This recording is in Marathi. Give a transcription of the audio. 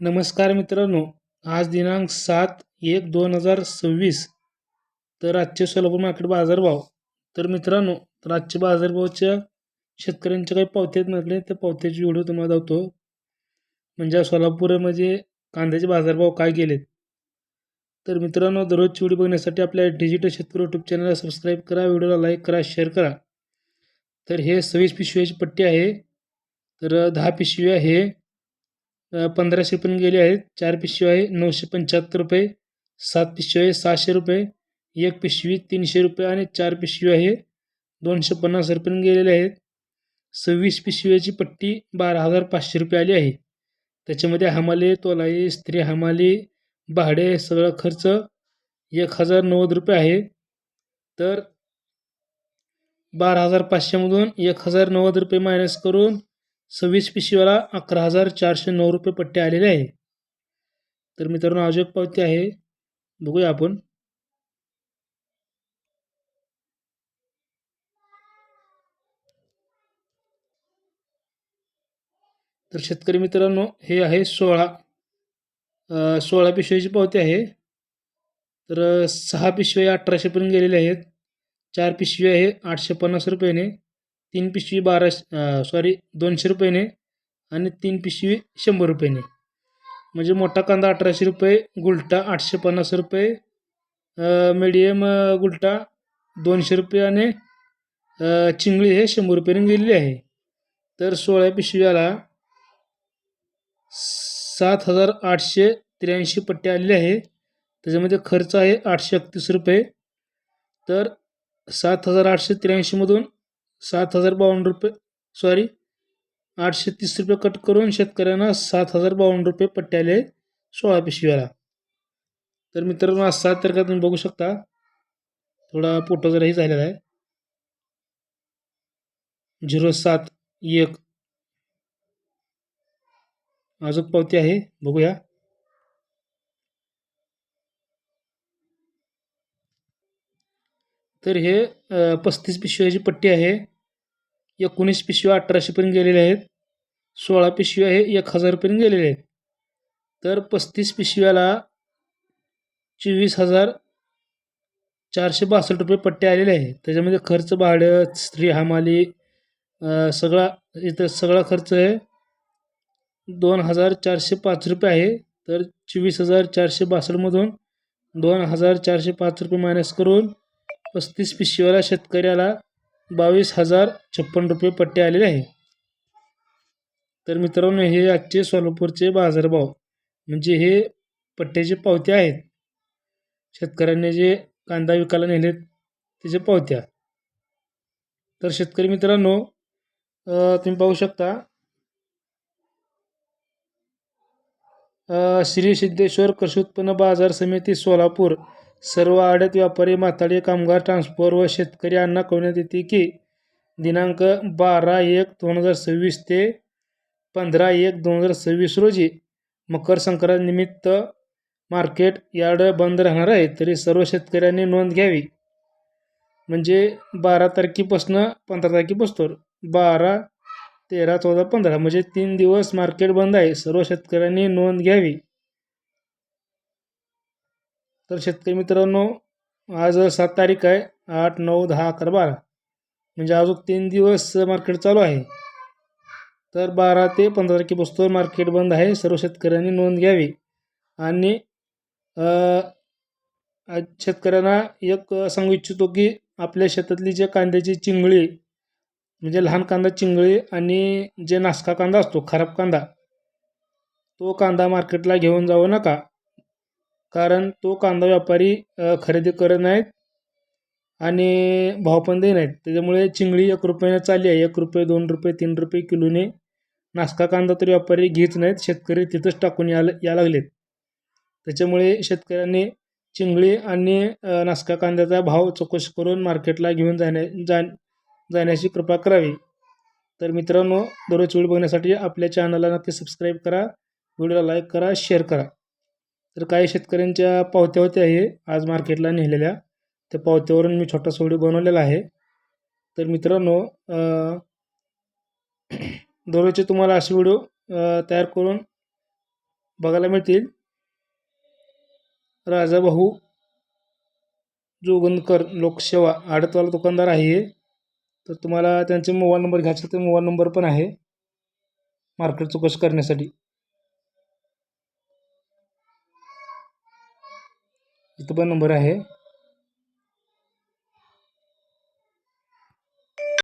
नमस्कार मित्रांनो आज दिनांक सात एक दोन हजार सव्वीस तर आजचे सोलापूर मार्केट बाजारभाव तर मित्रांनो तर आजच्या बाजारभावाच्या शेतकऱ्यांच्या काही पावत्या म्हटले त्या पावत्याची व्हिडिओ तुम्हाला दावतो म्हणजे सोलापूरमध्ये कांद्याचे बाजारभाव काय गेलेत. तर मित्रांनो दररोजची व्हिडिओ बघण्यासाठी आपल्या डिजिटल शेतकरी यूट्यूब चॅनलला सबस्क्राईब करा व्हिडिओला लाईक करा शेअर करा. तर हे सव्वीस पिशव्याची पट्टी आहे. तर दहा पिशव्या हे पंधराशे पण गेले आहेत. चार पिशवी आहे नऊशे पंच्याहत्तर रुपये सात पिशवी आहे सहाशे रुपये एक पिशवी तीनशे रुपये आणि चार पिशवी आहे. दोनशे पन्नास रुपये गेलेले आहेत. सव्वीस पिशव्याची पट्टी बारा हजार पाचशे रुपये आली आहे. त्याच्यामध्ये हमाले तोलाई स्त्री हमाली भाडे सगळा खर्च एक हजार नव्वद रुपये आहे. तर बारा हजार पाचशेमधून एक हजार नव्वद रुपये मायनस करून सव्वीस पिशव्याला अकरा हजार चारशे नऊ रुपये पट्टे आलेले आहे. तर मित्रांनो अजून पावती आहे बघूया आपण. तर शेतकरी मित्रांनो हे आहे सोळा. सोळा पिशवीची पावती आहे. तर सहा पिशव्या अठराशेपर्यंत गेलेल्या आहेत. चार पिशवी आहे आठशे पन्नास रुपयाने. तीन पिशवी बाराशे सॉरी दोनशे रुपयाने आणि तीन पिशवी शंभर रुपयाने. म्हणजे मोठा कांदा अठराशे रुपये गुलटा आठशे पन्नास रुपये मीडियम गुलटा दोनशे रुपये आणि चिंगळी हे शंभर रुपयाने गेलेली आहे. तर सोळा पिशव्याला सात हजार आठशे त्र्याऐंशी पट्टे आलेले आहे. त्याच्यामध्ये खर्च आहे आठशे एकतीस रुपये. तर सात हजार आठशे त्र्याऐंशीमधून सात हजार बावन्न रुपये सॉरी आठशे तीस रुपये कट करून शेतकऱ्यांना सात हजार बावन्न रुपये पट्टे आले सोळा पिशव्याला तर मित्रांनो आज सात तारखा तुम्ही बघू शकता थोडा पोटो जराही झालेला आहे. झिरो सात एक. अजून पावती आहे बघूया. तर हे पस्तीस पिशव्याची पट्टी आहे. एकोणीस पिशव्या अठराशेपर्यंत गेलेल्या आहेत. सोळा पिशव्या आहे एक हजारपर्यंत गेलेल्या आहेत. तर पस्तीस पिशव्याला चोवीस हजार चारशे बासष्ट रुपये पट्टे आलेले आहे. त्याच्यामध्ये खर्च भाडं स्त्री हमाली सगळा इथं सगळा खर्च आहे दोन हजार चारशे पाच रुपये आहे. तर चोवीस हजार चारशे बासष्टमधून दोन हजार चारशे पाच रुपये मायनस करून पस्तीस पिशवीला शेतकऱ्याला बावीस हजार छप्पन रुपये पट्टे आलेले आहे. तर मित्रांनो हे आजचे सोलापूरचे बाजारभाव म्हणजे हे पट्ट्याचे पावत्या आहेत. शेतकऱ्यांनी जे कांदा विकायला नेलेत त्याच्या पावत्या. तर शेतकरी मित्रांनो तुम्ही पाहू शकता. श्री सिद्धेश्वर कृषी उत्पन्न बाजार समिती सोलापूर सर्व आड्यात व्यापारी म्हातारे कामगार ट्रान्सफर व शेतकरी यांना कळवण्यात येते की दिनांक बारा एक दोन हजार सव्वीस ते पंधरा एक दोन हजार सव्वीस रोजी मकर संक्रांतीनिमित्त मार्केट यार्ड बंद राहणार आहे तरी सर्व शेतकऱ्यांनी नोंद घ्यावी. म्हणजे बारा तारखेपासून पंधरा तारखेपासून बारा तेरा चौदा पंधरा म्हणजे तीन दिवस मार्केट बंद आहे सर्व शेतकऱ्यांनी नोंद घ्यावी. तर शेतकरी मित्रांनो आज सात तारीख आहे आठ नऊ दहा अकरा बारा. म्हणजे अजून तीन दिवस मार्केट चालू आहे. तर बारा ते पंधरा तारखेपासून मार्केट बंद आहे सर्व शेतकऱ्यांनी नोंद घ्यावी. आणि आज शेतकऱ्यांना एक सांगू इच्छितो की आपल्या शेतातली जे कांद्याची चिंगळी म्हणजे लहान कांदा चिंगळी आणि जे नासका कांदा असतो खराब कांदा तो कांदा मार्केटला घेऊन जाऊ नका. कारण तो कांदा व्यापारी खरेदी करत नाहीत आणि भाव पण देत नाहीत. त्याच्यामुळे चिंगळी एक रुपयाने चालली आहे. एक रुपये दोन रुपये तीन रुपये किलोने नासका कांदा तरी व्यापारी घेत नाहीत. शेतकरी तिथंच टाकून या या लागलेत. त्याच्यामुळे शेतकऱ्यांनी चिंगळी आणि नासका कांद्याचा भाव चौकशी करून मार्केटला घेऊन जाण्या जा जाण्याची कृपा करावी. तर मित्रांनो दररोज व्हिडिओ बघण्यासाठी आपल्या चॅनलला नक्की सबस्क्राईब करा. व्हिडिओला लाईक करा शेअर करा. तर काही शेतकऱ्यांच्या पावत्या होत्या आहे आज मार्केटला नेलेल्या. त्या पावत्यावरून मी छोटासा व्हिडिओ बनवलेला आहे. तर मित्रांनो दररोजचे तुम्हाला असे व्हिडिओ तयार करून बघायला मिळतील. राजाभाऊ जोगंदकर लोकसेवा आडतवाला दुकानदार आहे तर तुम्हाला त्यांचे मोबाईल नंबर घ्यायचे तर मोबाईल नंबर पण आहे. मार्केट चौकशी करण्यासाठी. इथं पण नंबर आहे.